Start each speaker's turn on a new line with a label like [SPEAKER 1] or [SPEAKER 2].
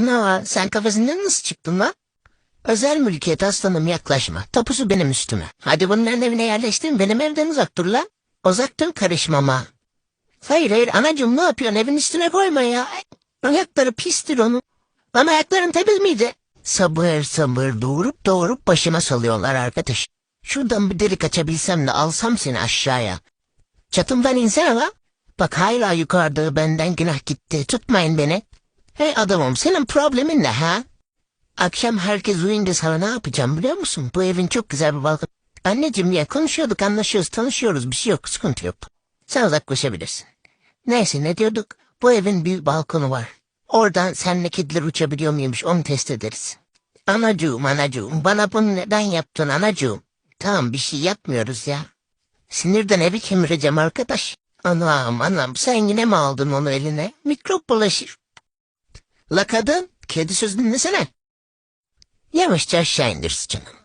[SPEAKER 1] Ana sen kafasından nasıl çıktın lan? Özel mülkiyet aslanım yaklaşma. Tapusu benim üstüme. Hadi bunların evine yerleştin benim evden uzak dur lan. Uzak dur karışmama. Hayır hayır anacığım ne yapıyorsun evin üstüne koyma ya. Ayakları pistir onun. Lan ayakların temiz miydi? Sabır sabır doğurup doğurup başıma salıyorlar arkadaş. Şuradan bir delik açabilsem de alsam seni aşağıya. Çatımdan insene la. Bak hala yukarıda benden günah gitti. Tutmayın beni. Hey adamım senin problemin ne ha? Akşam herkes uyuyunca sana ne yapacağım biliyor musun? Bu evin çok güzel bir balkon. Anneciğim ya konuşuyorduk anlaşıyoruz tanışıyoruz bir şey yok sıkıntı yok. Sen uzaklaşabilirsin. Neyse ne diyorduk? Bu evin bir balkonu var. Oradan senle kediler uçabiliyor muymuş onu test ederiz. Anacığım anacığım bana bunu neden yaptın anacığım? Tamam bir şey yapmıyoruz ya. Sinirden evi kemireceğim arkadaş. Anam anam sen yine mi aldın onu eline? Mikrop bulaşır. La kadın kedi söz dinlesene. Yavaşça aşağı indirsin canım.